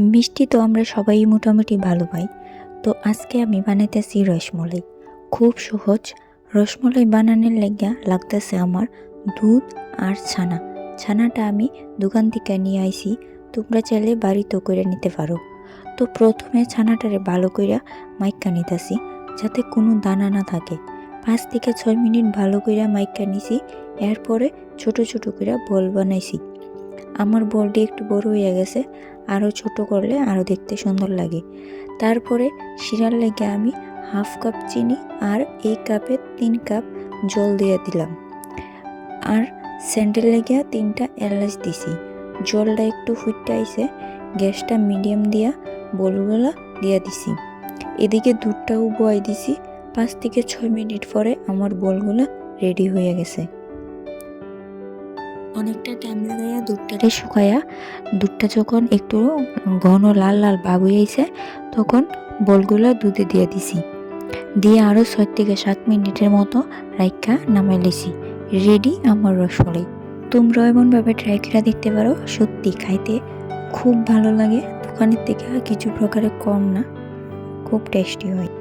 মিষ্টি তো আমরা সবাই মোটামুটি ভালো পাই। তো আজকে আমি বানাইতেছি রসমলাই। খুব সহজ। রসমলাই বানানোর লেগা লাগতেছে আমার দুধ আর ছানা। ছানাটা আমি দোকান থেকে নিয়ে আইছি। তোমরা চাইলে বাড়িতেও করে নিতে পারো। তো প্রথমে ছানাটারে ভালো কইরা মাইকা নিতেছি, যাতে কোনো দানা না থাকে। পাঁচ থেকে ছয় মিনিট ভালো কইরা মাইকা নিছি, এরপরে ছোট ছোট কইরা বল বানাইছি। আমার বলটি একটু বড় হয়ে গেছে আরও ছোট করলে আরও দেখতে সুন্দর লাগে। তারপরে শিরার লেগে আমি হাফ কাপ চিনি আর এই কাপে তিন কাপ জল দিয়ে দিলাম। আর স্যান্ডেল লেগে তিনটা এলাচ দিছি। জলটা একটু ফুটতে আইছে, গ্যাসটা মিডিয়াম দিয়া বলগুলা দিয়া দিছি। এদিকে দুধটাও বয় দিছি। পাঁচ থেকে ছয় মিনিট পরে আমার বলগুলা রেডি হয়ে গেছে। অনেকটা টাইম লাগাইয়া দুধটারে শুকাইয়া দুধটা যখন একটু ঘন লাল লাল ভাব হয়েছে তখন বলগুলা দুধে দিয়ে দিছি। দিয়ে আরও ছয় থেকে সাত মিনিটের মতো রাইখা নামাই লিছি রেডি আমার রসমালাই। তোমরাও এমনভাবে ট্রাই করে দেখতে পারো, সত্যি খাইতে খুব ভালো লাগে। দোকানের থেকে কিছু প্রকারে কম না, খুব টেস্টি হয়।